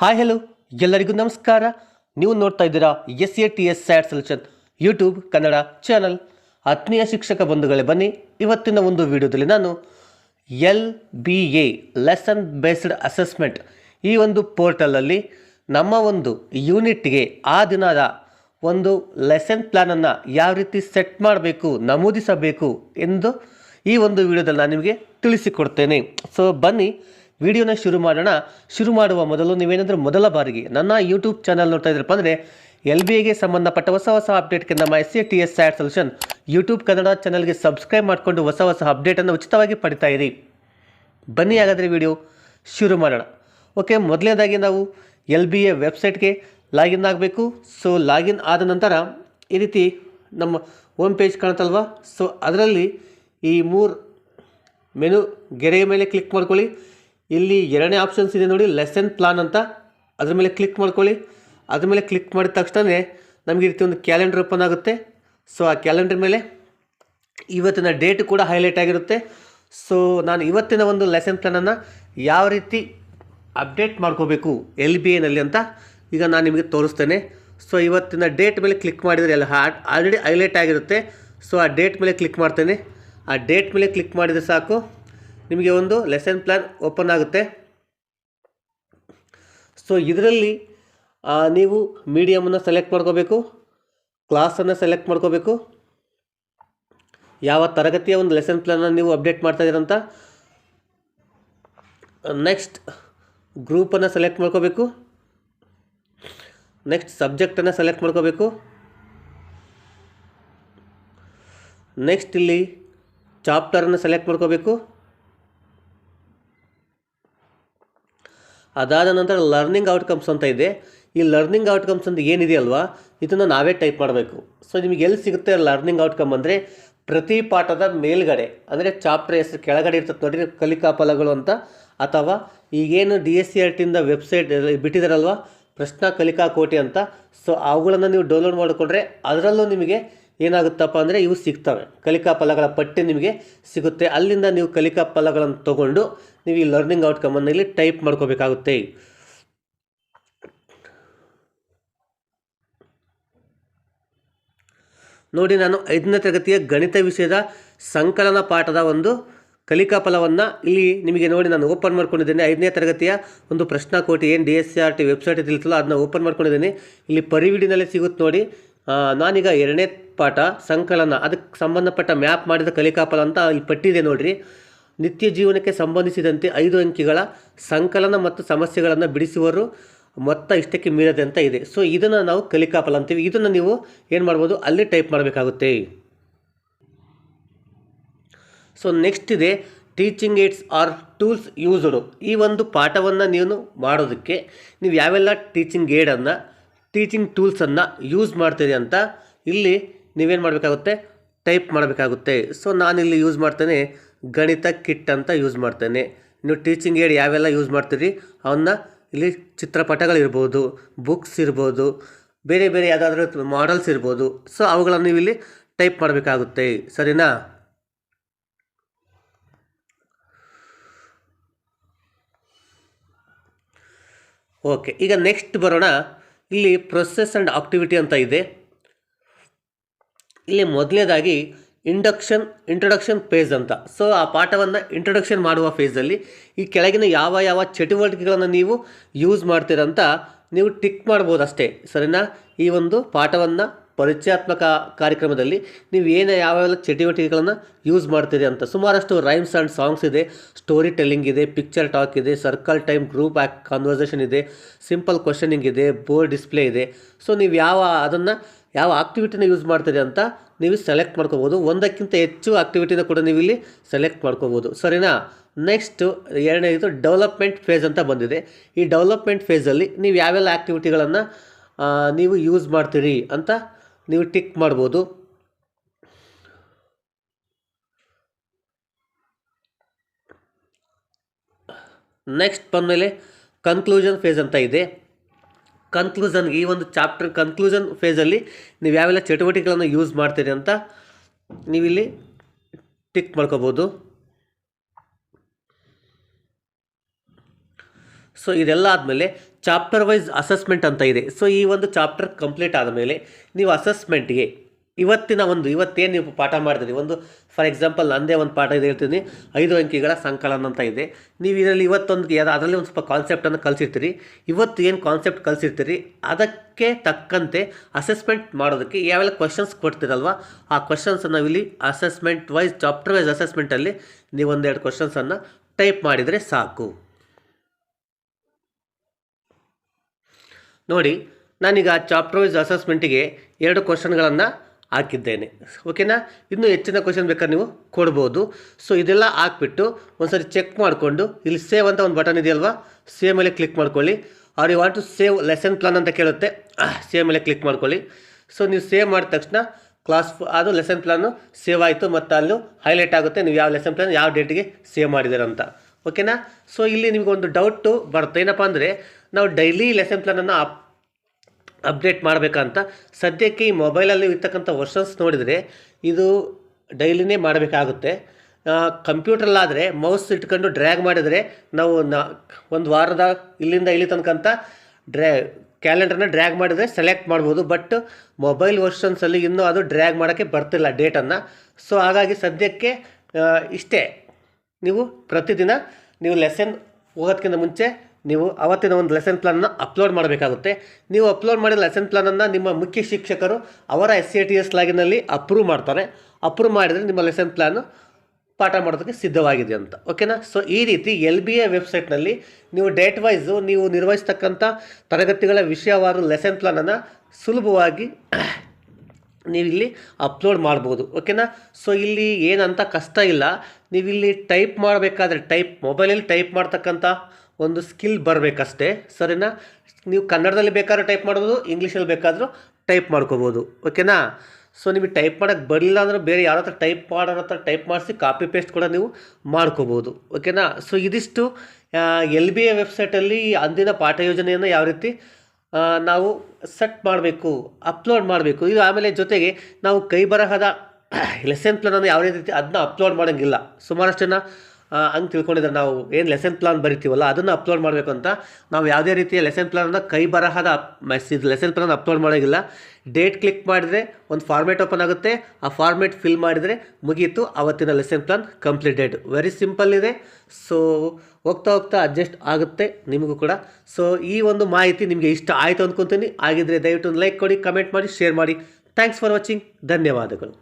Hi hello ಎಲ್ಲರಿಗೂ ನಮಸ್ಕಾರ. ನೀವು ನೋಡ್ತಾ ಇದ್ದೀರಾ S A T S sad selection YouTube Kannada channel. ಆತ್ಮೀಯ ಶಿಕ್ಷಕ ಬಂಧುಗಳೇ, ಬನ್ನಿ. ಇವತ್ತಿನ ಒಂದು ವಿಡಿಯೋದಲ್ಲಿ ನಾನು L B A lesson based assessment ಈ ಒಂದು ಪೋರ್ಟಲಲ್ಲಿ ನಮ್ಮ ಒಂದು ಯೂನಿಟ್ಗೆ ಆ ದಿನದ ಒಂದು ಲೆಸನ್ ಪ್ಲ್ಯಾನನ್ನು ಯಾವ ರೀತಿ ಸೆಟ್ ಮಾಡಬೇಕು, ನಮೂದಿಸಬೇಕು ಎಂದು ಈ ಒಂದು ವಿಡಿಯೋದಲ್ಲಿ ನಾನು ನಿಮಗೆ ತಿಳಿಸಿಕೊಡ್ತೇನೆ. ಸೊ ಬನ್ನಿ. ವಿಡಿಯೋನ ಶುರು ಮಾಡೋಣ. ಶುರು ಮಾಡುವ ಮೊದಲು ನೀವೇನಾದರೂ ಮೊದಲ ಬಾರಿಗೆ ನನ್ನ ಯೂಟ್ಯೂಬ್ ಚಾನಲ್ ನೋಡ್ತಾ ಇದ್ರಪ್ಪ ಅಂದರೆ ಎಲ್ ಬಿ ಎಗೆ ಸಂಬಂಧಪಟ್ಟ ಹೊಸ ಹೊಸ ಅಪ್ಡೇಟ್ಗೆ ನಮ್ಮ S C T S sat solution YouTube Kannada ಚಾನಲ್ಗೆ ಸಬ್ಸ್ಕ್ರೈಬ್ ಮಾಡಿಕೊಂಡು ಹೊಸ ಹೊಸ ಅಪ್ಡೇಟನ್ನು ಉಚಿತವಾಗಿ ಪಡಿತಾ ಇರಿ. ಬನ್ನಿ ಹಾಗಾದರೆ ವಿಡಿಯೋ ಶುರು ಮಾಡೋಣ. ಓಕೆ ಮೊದಲನೇದಾಗಿ ನಾವು ಎಲ್ ಬಿ ಎ ವೆಬ್ಸೈಟ್ಗೆ ಲಾಗಿನ್ ಆಗಬೇಕು. ಸೊ ಲಾಗಿನ್ ಆದ ನಂತರ ಈ ರೀತಿ ನಮ್ಮ ಹೋಮ್ ಪೇಜ್ ಕಾಣುತ್ತಲ್ವ? ಸೊ ಅದರಲ್ಲಿ ಈ ಮೂರು ಮೆನು ಗೆರೆಯ ಮೇಲೆ ಕ್ಲಿಕ್ ಮಾಡ್ಕೊಳ್ಳಿ. ಇಲ್ಲಿ ಎರಡನೇ ಆಪ್ಷನ್ಸ್ ಇದೆ ನೋಡಿ ಲೆಸನ್ ಪ್ಲಾನ್ ಅಂತ. ಅದ್ರ ಮೇಲೆ ಕ್ಲಿಕ್ ಮಾಡ್ಕೊಳ್ಳಿ. ಅದ್ರ ಮೇಲೆ ಕ್ಲಿಕ್ ಮಾಡಿದ ತಕ್ಷಣವೇ ನಮಗೆ ರೀತಿ ಒಂದು ಕ್ಯಾಲೆಂಡರ್ ಓಪನ್ ಆಗುತ್ತೆ. ಸೊ ಆ ಕ್ಯಾಲೆಂಡರ್ ಮೇಲೆ ಇವತ್ತಿನ ಡೇಟ್ ಕೂಡ ಹೈಲೈಟ್ ಆಗಿರುತ್ತೆ. ಸೊ ನಾನು ಇವತ್ತಿನ ಒಂದು ಲೆಸನ್ ಪ್ಲಾನನ್ನು ಯಾವ ರೀತಿ ಅಪ್ಡೇಟ್ ಮಾಡ್ಕೋಬೇಕು ಎಲ್ ಬಿ ಎನಲ್ಲಿ ಅಂತ ಈಗ ನಾನು ನಿಮಗೆ ತೋರಿಸ್ತೇನೆ. ಸೊ ಇವತ್ತಿನ ಡೇಟ್ ಮೇಲೆ ಕ್ಲಿಕ್ ಮಾಡಿದರೆ ಎಲ್ಲ ಆಲ್ರೆಡಿ ಹೈಲೈಟ್ ಆಗಿರುತ್ತೆ. ಸೊ ಆ ಡೇಟ್ ಮೇಲೆ ಕ್ಲಿಕ್ ಮಾಡ್ತೇನೆ. ಆ ಡೇಟ್ ಮೇಲೆ ಕ್ಲಿಕ್ ಮಾಡಿದರೆ ಸಾಕು. ನಿಮಗೆ ಒಂದು ಲೆಸನ್ ಪ್ಲ್ಯಾನ್ ಓಪನ್ ಆಗುತ್ತೆ. ಸೊ ಇದರಲ್ಲಿ ನೀವು ಮೀಡಿಯಮನ್ನು ಸೆಲೆಕ್ಟ್ ಮಾಡ್ಕೋಬೇಕು ಕ್ಲಾಸನ್ನು ಸೆಲೆಕ್ಟ್ ಮಾಡ್ಕೋಬೇಕು. ಯಾವ ತರಗತಿಯ ಒಂದು ಲೆಸನ್ ಪ್ಲ್ಯಾನನ್ನು ನೀವು ಅಪ್ಡೇಟ್ ಮಾಡ್ತಾ ಇದ್ದೀರಂತ ನೆಕ್ಸ್ಟ್ ಗ್ರೂಪನ್ನು ಸೆಲೆಕ್ಟ್ ಮಾಡ್ಕೋಬೇಕು. ನೆಕ್ಸ್ಟ್ ಸಬ್ಜೆಕ್ಟನ್ನು ಸೆಲೆಕ್ಟ್ ಮಾಡ್ಕೋಬೇಕು. ನೆಕ್ಸ್ಟ್ ಇಲ್ಲಿ ಚಾಪ್ಟರನ್ನು ಸೆಲೆಕ್ಟ್ ಮಾಡ್ಕೋಬೇಕು. ಅದಾದ ನಂತರ ಲರ್ನಿಂಗ್ ಔಟ್ಕಮ್ಸ್ ಅಂತ ಇದೆ. ಈ ಲರ್ನಿಂಗ್ ಔಟ್ಕಮ್ಸ್ ಅಂತ ಏನಿದೆ ಅಲ್ವಾ? ಇದನ್ನು ನಾವೇ ಟೈಪ್ ಮಾಡಬೇಕು. ಸೊ ನಿಮಗೆ ಎಲ್ಲಿ ಸಿಗುತ್ತೆ ಲರ್ನಿಂಗ್ ಔಟ್ಕಮ್ ಅಂದರೆ ಪ್ರತಿ ಪಾಠದ ಮೇಲ್ಗಡೆ, ಅಂದರೆ ಚಾಪ್ಟರ್ ಹೆಸರು ಕೆಳಗಡೆ ಇರ್ತದೆ ನೋಡಿರಿ ಕಲಿಕಾ ಫಲಗಳು ಅಂತ. ಅಥವಾ ಈಗೇನು ಡಿ ಎಸ್ ಸಿ ಆರ್ ಟಿಯಿಂದ ವೆಬ್ಸೈಟ್ ಬಿಟ್ಟಿದ್ದಾರಲ್ವ ಪ್ರಶ್ನಾ ಕಲಿಕಾ ಕೋಟಿ ಅಂತ. ಸೊ ಅವುಗಳನ್ನು ನೀವು ಡೌನ್ಲೋಡ್ ಮಾಡಿಕೊಂಡ್ರೆ ಅದರಲ್ಲೂ ನಿಮಗೆ ಏನಾಗುತ್ತಪ್ಪ ಅಂದರೆ ಇವು ಸಿಗ್ತವೆ. ಕಲಿಕಾ ಫಲಗಳ ಪಟ್ಟಿ ನಿಮಗೆ ಸಿಗುತ್ತೆ. ಅಲ್ಲಿಂದ ನೀವು ಕಲಿಕಾ ಫಲಗಳನ್ನು ತಗೊಂಡು ನೀವು ಈ ಲರ್ನಿಂಗ್ ಔಟ್ಕಮನ್ನು ಇಲ್ಲಿ ಟೈಪ್ ಮಾಡ್ಕೋಬೇಕಾಗುತ್ತೆ. ನೋಡಿ ನಾನು ಐದನೇ ತರಗತಿಯ ಗಣಿತ ವಿಷಯದ ಸಂಕಲನ ಪಾಠದ ಒಂದು ಕಲಿಕಾ ಫಲವನ್ನು ಇಲ್ಲಿ ನಿಮಗೆ ನೋಡಿ ನಾನು ಓಪನ್ ಮಾಡ್ಕೊಂಡಿದ್ದೇನೆ. ಐದನೇ ತರಗತಿಯ ಒಂದು ಪ್ರಶ್ನಾಕೋಟಿ ಏನು D S C R T website ತಿಳಿತಲ್ಲ ಅದನ್ನ ಓಪನ್ ಮಾಡ್ಕೊಂಡಿದ್ದೀನಿ. ಇಲ್ಲಿ ಪರಿವಿಡಿನಲ್ಲಿ ಸಿಗುತ್ತೆ ನೋಡಿ. ನಾನೀಗ ಎರಡನೇ ಪಾಠ ಸಂಕಲನ, ಅದಕ್ಕೆ ಸಂಬಂಧಪಟ್ಟ ಮ್ಯಾಪ್ ಮಾಡಿದ ಕಲಿಕಾ ಫಲ ಅಂತ ಇಲ್ಲಿ ಪಟ್ಟಿದೆ ನೋಡ್ರಿ. ನಿತ್ಯ ಜೀವನಕ್ಕೆ ಸಂಬಂಧಿಸಿದಂತೆ ಐದು ಅಂಕಿಗಳ ಸಂಕಲನ ಮತ್ತು ಸಮಸ್ಯೆಗಳನ್ನು ಬಿಡಿಸುವರು ಮೊತ್ತ ಇಷ್ಟಕ್ಕೆ ಮೀರದೆ ಅಂತ ಇದೆ. ಸೊ ಇದನ್ನು ನಾವು ಕಲಿಕಾ ಫಲ ಅಂತೀವಿ. ಇದನ್ನು ನೀವು ಏನು ಮಾಡ್ಬೋದು? ಅಲ್ಲಿ ಟೈಪ್ ಮಾಡಬೇಕಾಗುತ್ತೆ. ಸೊ ನೆಕ್ಸ್ಟ್ ಇದೆ teaching aids or tools used ಈ ಒಂದು ಪಾಠವನ್ನು ನೀನು ಮಾಡೋದಕ್ಕೆ ನೀವು ಯಾವೆಲ್ಲ ಟೀಚಿಂಗ್ ಏಡನ್ನು ಟೀಚಿಂಗ್ ಟೂಲ್ಸನ್ನು ಯೂಸ್ ಮಾಡ್ತೀರಿ ಅಂತ ಇಲ್ಲಿ ನೀವೇನು ಮಾಡಬೇಕಾಗುತ್ತೆ? ಟೈಪ್ ಮಾಡಬೇಕಾಗುತ್ತೆ. ಸೊ ನಾನಿಲ್ಲಿ ಯೂಸ್ ಮಾಡ್ತೇನೆ ಗಣಿತ ಕಿಟ್ ಅಂತ ಯೂಸ್ ಮಾಡ್ತೇನೆ. ನೀವು ಟೀಚಿಂಗ್ ಏಡ್ ಯಾವೆಲ್ಲ ಯೂಸ್ ಮಾಡ್ತೀರಿ? ಅವನ್ನ ಇಲ್ಲಿ ಚಿತ್ರಪಟಗಳಿರ್ಬೋದು ಬುಕ್ಸ್ ಇರ್ಬೋದು, ಬೇರೆ ಬೇರೆ ಯಾವುದಾದ್ರೂ ಮಾಡಲ್ಸ್ ಇರ್ಬೋದು. ಸೊ ಅವುಗಳನ್ನು ನೀವು ಇಲ್ಲಿ ಟೈಪ್ ಮಾಡಬೇಕಾಗುತ್ತೆ. ಸರಿನಾ? ಓಕೆ ಈಗ ನೆಕ್ಸ್ಟ್ ಬರೋಣ. ಇಲ್ಲಿ ಪ್ರೊಸೆಸ್ ಆ್ಯಂಡ್ ಆಕ್ಟಿವಿಟಿ ಅಂತ ಇದೆ. ಇಲ್ಲಿ ಮೊದಲನೇದಾಗಿ ಇಂಡಕ್ಷನ್ ಇಂಟ್ರಡಕ್ಷನ್ ಫೇಸ್ ಅಂತ. ಸೊ ಆ ಪಾಠವನ್ನು ಇಂಟ್ರಡಕ್ಷನ್ ಮಾಡುವ ಫೇಸಲ್ಲಿ ಈ ಕೆಳಗಿನ ಯಾವ ಯಾವ ಚಟುವಟಿಕೆಗಳನ್ನು ನೀವು ಯೂಸ್ ಮಾಡ್ತೀರಂತ ನೀವು ಟಿಕ್ ಮಾಡ್ಬೋದು ಅಷ್ಟೇ ಸರಿನಾ? ಈ ಒಂದು ಪಾಠವನ್ನು ಪರಿಚಯಾತ್ಮಕ ಕಾರ್ಯಕ್ರಮದಲ್ಲಿ ನೀವು ಏನು ಯಾವ ಚಟುವಟಿಕೆಗಳನ್ನು ಯೂಸ್ ಮಾಡ್ತೀರಿ ಅಂತ. ಸುಮಾರಷ್ಟು ರೈಮ್ಸ್ ಆ್ಯಂಡ್ ಸಾಂಗ್ಸ್ ಇದೆ. ಸ್ಟೋರಿ ಟೆಲ್ಲಿಂಗ್ ಇದೆ ಪಿಕ್ಚರ್ ಟಾಕ್ ಇದೆ ಸರ್ಕಲ್ ಟೈಮ್ ಗ್ರೂಪ್ ಆ್ಯಕ್ ಕಾನ್ವರ್ಸೇಷನ್ ಇದೆ ಸಿಂಪಲ್ ಕ್ವಶನಿಂಗ್ ಇದೆ ಬೋರ್ಡ್ ಡಿಸ್ಪ್ಲೇ ಇದೆ. ಸೊ ನೀವು ಯಾವ ಅದನ್ನು, ಯಾವ ಆಕ್ಟಿವಿಟಿನ ಯೂಸ್ ಮಾಡ್ತೀರಿ ಅಂತ ನೀವು ಸೆಲೆಕ್ಟ್ ಮಾಡ್ಕೋಬೋದು. ಒಂದಕ್ಕಿಂತ ಹೆಚ್ಚು ಆಕ್ಟಿವಿಟಿನ ಕೂಡ ನೀವು ಇಲ್ಲಿ ಸೆಲೆಕ್ಟ್ ಮಾಡ್ಕೋಬೋದು. ಸರಿನಾ? ನೆಕ್ಸ್ಟು ಎರಡನೇದು ಡೆವಲಪ್ಮೆಂಟ್ ಫೇಸ್ ಅಂತ ಬಂದಿದೆ. ಈ ಡೆವಲಪ್ಮೆಂಟ್ ಫೇಸಲ್ಲಿ ನೀವು ಯಾವೆಲ್ಲ ಆ್ಯಕ್ಟಿವಿಟಿಗಳನ್ನು ನೀವು ಯೂಸ್ ಮಾಡ್ತೀರಿ ಅಂತ ನೀವು ಟಿಕ್ ಮಾಡ್ಬೋದು. ನೆಕ್ಸ್ಟ್ ಬಂದಮೇಲೆ ಕನ್ಕ್ಲೂಷನ್ ಫೇಸ್ ಅಂತ ಇದೆ. ಕನ್ಕ್ಲೂಷನ್ ಈ ಒಂದು ಚಾಪ್ಟರ್ ಕನ್ಕ್ಲೂಷನ್ ಫೇಸಲ್ಲಿ ನೀವು ಯಾವೆಲ್ಲ ಚಟುವಟಿಕೆಗಳನ್ನು ಯೂಸ್ ಮಾಡ್ತೀರಿ ಅಂತ ನೀವಿಲ್ಲಿ ಟಿಕ್ ಮಾಡ್ಕೋಬೋದು. ಸೊ ಇದೆಲ್ಲ ಆದಮೇಲೆ ಚಾಪ್ಟರ್ ವೈಸ್ ಅಸೆಸ್ಮೆಂಟ್ ಅಂತ ಇದೆ. ಸೊ ಈ ಒಂದು ಚಾಪ್ಟರ್ ಕಂಪ್ಲೀಟ್ ಆದಮೇಲೆ ನೀವು ಅಸೆಸ್ಮೆಂಟ್ಗೆ ಇವತ್ತಿನ ಒಂದು, ಇವತ್ತೇನು ನೀವು ಪಾಠ ಮಾಡಿದ್ರಿ ಒಂದು, ಫಾರ್ ಎಕ್ಸಾಂಪಲ್ ನಂದೇ ಒಂದು ಪಾಠ ಇದು ಹೇಳ್ತೀನಿ. ಐದು ಅಂಕಿಗಳ ಸಂಕಲನ ಅಂತ ಇದೆ. ನೀವು ಇದರಲ್ಲಿ ಇವತ್ತೊಂದು ಅದರಲ್ಲಿ ಒಂದು ಸ್ವಲ್ಪ ಕಾನ್ಸೆಪ್ಟನ್ನು ಕಲಿಸಿರ್ತೀರಿ. ಇವತ್ತು ಏನು ಕಾನ್ಸೆಪ್ಟ್ ಕಲಿಸಿರ್ತೀರಿ? ಅದಕ್ಕೆ ತಕ್ಕಂತೆ ಅಸೆಸ್ಮೆಂಟ್ ಮಾಡೋದಕ್ಕೆ ಯಾವೆಲ್ಲ ಕ್ವಶನ್ಸ್ ಕೊಡ್ತೀರಲ್ವ? ಆ ಕ್ವಶನ್ಸನ್ನು ಇಲ್ಲಿ ಅಸೆಸ್ಮೆಂಟ್ ವೈಸ್ ಚಾಪ್ಟರ್ ವೈಸ್ ಅಸೆಸ್ಮೆಂಟಲ್ಲಿ ನೀವು ಒಂದೆರಡು ಕ್ವಶನ್ಸನ್ನು ಟೈಪ್ ಮಾಡಿದರೆ ಸಾಕು. ನೋಡಿ, ನಾನೀಗ ಚಾಪ್ಟರ್ ವೈಸ್ ಅಸೆಸ್ಮೆಂಟಿಗೆ ಎರಡು ಕ್ವಶನ್ಗಳನ್ನು ಹಾಕಿದ್ದೇನೆ. ಓಕೆನಾ ಇನ್ನೂ ಹೆಚ್ಚಿನ ಕ್ವಶನ್ ಬೇಕಾದ್ರೆ ನೀವು ಕೊಡ್ಬೋದು. ಸೊ ಇದೆಲ್ಲ ಹಾಕ್ಬಿಟ್ಟು ಒಂದ್ಸರಿ ಚೆಕ್ ಮಾಡಿಕೊಂಡು, ಇಲ್ಲಿ ಸೇವ್ ಅಂತ ಒಂದು ಬಟನ್ ಇದೆಯಲ್ವಾ? ಸೇವ್ ಮೇಲೆ ಕ್ಲಿಕ್ ಮಾಡ್ಕೊಳ್ಳಿ. Are you want to save lesson plan ಅಂತ ಕೇಳುತ್ತೆ ಸೇವ್ ಮೇಲೆ ಕ್ಲಿಕ್ ಮಾಡ್ಕೊಳ್ಳಿ. ಸೊ ನೀವು ಸೇವ್ ಮಾಡಿದ ತಕ್ಷಣ ಕ್ಲಾಸ್ ಅದು ಲೆಸನ್ ಪ್ಲಾನು ಸೇವ್ ಆಯಿತು, ಮತ್ತು ಅಲ್ಲೂ ಹೈಲೈಟ್ ಆಗುತ್ತೆ, ನೀವು ಯಾವ ಲೆಸನ್ ಪ್ಲಾನ್ ಯಾವ ಡೇಟಿಗೆ ಸೇವ್ ಮಾಡಿದ್ದೀರ ಅಂತ. ಓಕೆನಾ ಸೊ ಇಲ್ಲಿ ನಿಮಗೊಂದು ಡೌಟು ಬರುತ್ತೆ ಏನಪ್ಪ ಅಂದರೆ, ನಾವು ಡೈಲಿ ಲೆಸನ್ ಪ್ಲಾನನ್ನು ಅಪ್ ಅಪ್ಡೇಟ್ ಮಾಡಬೇಕಂತ. ಸದ್ಯಕ್ಕೆ ಈ ಮೊಬೈಲಲ್ಲಿ ಇರ್ತಕ್ಕಂಥ ವರ್ಷನ್ಸ್ ನೋಡಿದರೆ ಇದು ಡೈಲಿನೇ ಮಾಡಬೇಕಾಗುತ್ತೆ. ಕಂಪ್ಯೂಟ್ರಲ್ಲಾದರೆ ಮೌಸ್ ಇಟ್ಕೊಂಡು ಡ್ರ್ಯಾಗ್ ಮಾಡಿದರೆ ನಾವು ನ, ಒಂದು ವಾರದ ಇಲ್ಲಿಂದ ಇಲ್ಲಿ ತನಕಂತ ಡ್ರ್ಯಾ, ಕ್ಯಾಲೆಂಡರ್ನ ಡ್ರ್ಯಾಗ್ ಮಾಡಿದರೆ ಸೆಲೆಕ್ಟ್ ಮಾಡ್ಬೋದು. ಬಟ್ ಮೊಬೈಲ್ ವರ್ಷನ್ಸಲ್ಲಿ ಇನ್ನೂ ಅದು ಡ್ರ್ಯಾಗ್ ಮಾಡೋಕ್ಕೆ ಬರ್ತಿಲ್ಲ ಡೇಟನ್ನು. ಸೊ, ಹಾಗಾಗಿ ಸದ್ಯಕ್ಕೆ ಇಷ್ಟೇ. ನೀವು ಪ್ರತಿದಿನ ನೀವು ಲೆಸನ್ ಹೋಗೋದಕ್ಕಿಂತ ಮುಂಚೆ ನೀವು ಅವತ್ತಿನ ಒಂದು ಲೆಸನ್ ಪ್ಲಾನ್ನ ಅಪ್ಲೋಡ್ ಮಾಡಬೇಕಾಗುತ್ತೆ. ನೀವು ಅಪ್ಲೋಡ್ ಮಾಡಿದ ಲೆಸನ್ ಪ್ಲಾನನ್ನು ನಿಮ್ಮ ಮುಖ್ಯ ಶಿಕ್ಷಕರು ಅವರ ಎಸ್ ಸಿ ಟಿ ಎಸ್ ಲಾಗಿನಲ್ಲಿ ಅಪ್ರೂವ್ ಮಾಡ್ತಾರೆ. ಅಪ್ರೂವ್ ಮಾಡಿದರೆ ನಿಮ್ಮ ಲೆಸನ್ ಪ್ಲಾನು ಪಾಠ ಮಾಡೋದಕ್ಕೆ ಸಿದ್ಧವಾಗಿದೆ ಅಂತ. ಓಕೆನಾ ಸೊ ಈ ರೀತಿ ಎಲ್ ಬಿ ಎ ವೆಬ್ಸೈಟ್ನಲ್ಲಿ ನೀವು ಡೇಟ್ ವೈಸು ನೀವು ನಿರ್ವಹಿಸ್ತಕ್ಕಂಥ ತರಗತಿಗಳ ವಿಷಯವಾರು ಲೆಸನ್ ಪ್ಲಾನನ್ನು ಸುಲಭವಾಗಿ ನೀವಿಲ್ಲಿ ಅಪ್ಲೋಡ್ ಮಾಡ್ಬೋದು. ಓಕೆನಾ ಸೊ ಇಲ್ಲಿ ಏನಂತ ಕಷ್ಟ ಇಲ್ಲ. ನೀವಿಲ್ಲಿ ಟೈಪ್ ಮಾಡಬೇಕಾದ್ರೆ ಟೈಪ್ ಮೊಬೈಲಲ್ಲಿ ಟೈಪ್ ಮಾಡ್ತಕ್ಕಂಥ ಒಂದು ಸ್ಕಿಲ್ ಬರಬೇಕಷ್ಟೇ, ಸರಿನಾ? ನೀವು ಕನ್ನಡದಲ್ಲಿ ಬೇಕಾದ್ರೂ ಟೈಪ್ ಮಾಡ್ಬೋದು, ಇಂಗ್ಲೀಷಲ್ಲಿ ಬೇಕಾದರೂ ಟೈಪ್ ಮಾಡ್ಕೋಬೋದು, ಓಕೆನಾ? ಸೊ ನಿಮಗೆ ಟೈಪ್ ಮಾಡೋಕ್ಕೆ ಬರಲಿಲ್ಲ ಅಂದರೆ ಬೇರೆ ಯಾರ ಹತ್ರ ಟೈಪ್ ಮಾಡೋರ ಹತ್ರ ಟೈಪ್ ಮಾಡಿಸಿ ಕಾಪಿ ಪೇಸ್ಟ್ ಕೂಡ ನೀವು ಮಾಡ್ಕೋಬೋದು, ಓಕೆನಾ? ಸೊ ಇದಿಷ್ಟು ಎಲ್ ಬಿ ಎ ವೆಬ್ಸೈಟಲ್ಲಿ ಅಂದಿನ ಪಾಠ ಯೋಜನೆಯನ್ನು ಯಾವ ರೀತಿ ನಾವು ಸೆಟ್ ಮಾಡಬೇಕು, ಅಪ್ಲೋಡ್ ಮಾಡಬೇಕು. ಇದು ಆಮೇಲೆ ಜೊತೆಗೆ ನಾವು ಕೈ ಬರಹದ ಲೆಸನ್ ಪ್ಲಾನನ್ನು ಯಾವ ರೀತಿ, ಅದನ್ನ ಅಪ್ಲೋಡ್ ಮಾಡೋಂಗಿಲ್ಲ. ಸುಮಾರಷ್ಟು ಜನ ಹಂಗೆ ತಿಳ್ಕೊಂಡಿದ್ರೆ ನಾವು ಏನು ಲೆಸನ್ ಪ್ಲಾನ್ ಬರಿತೀವಲ್ಲ, ಅದನ್ನು ಅಪ್ಲೋಡ್ ಮಾಡಬೇಕು ಅಂತ ನಾವು ಯಾವುದೇ ರೀತಿಯ ಲೆಸನ್ ಪ್ಲಾನನ್ನು ಕೈ ಬರಹದ ಮೆಸೇಜ್ ಲೆಸನ್ ಪ್ಲಾನ್ ಅಪ್ಲೋಡ್ ಮಾಡೋಂಗಿಲ್ಲ. ಡೇಟ್ ಕ್ಲಿಕ್ ಮಾಡಿದರೆ ಒಂದು ಫಾರ್ಮೇಟ್ ಓಪನ್ ಆಗುತ್ತೆ. ಆ ಫಾರ್ಮೇಟ್ ಫಿಲ್ ಮಾಡಿದರೆ ಮುಗೀತು. ಅವತ್ತಿನ lesson plan completed very simple ಇದೆ. ಸೊ ಹೋಗ್ತಾ ಹೋಗ್ತಾ ಅಡ್ಜಸ್ಟ್ ಆಗುತ್ತೆ ನಿಮಗೂ ಕೂಡ. ಸೊ ಈ ಒಂದು ಮಾಹಿತಿ ನಿಮಗೆ ಇಷ್ಟ ಆಯಿತು ಅಂದ್ಕೊತೀನಿ ಆಗಿದ್ದರೆ ದಯವಿಟ್ಟು ಒಂದು ಲೈಕ್ ಕೊಡಿ ಕಮೆಂಟ್ ಮಾಡಿ ಶೇರ್ ಮಾಡಿ. ಥ್ಯಾಂಕ್ಸ್ ಫಾರ್ ವಾಚಿಂಗ್ ಧನ್ಯವಾದಗಳು.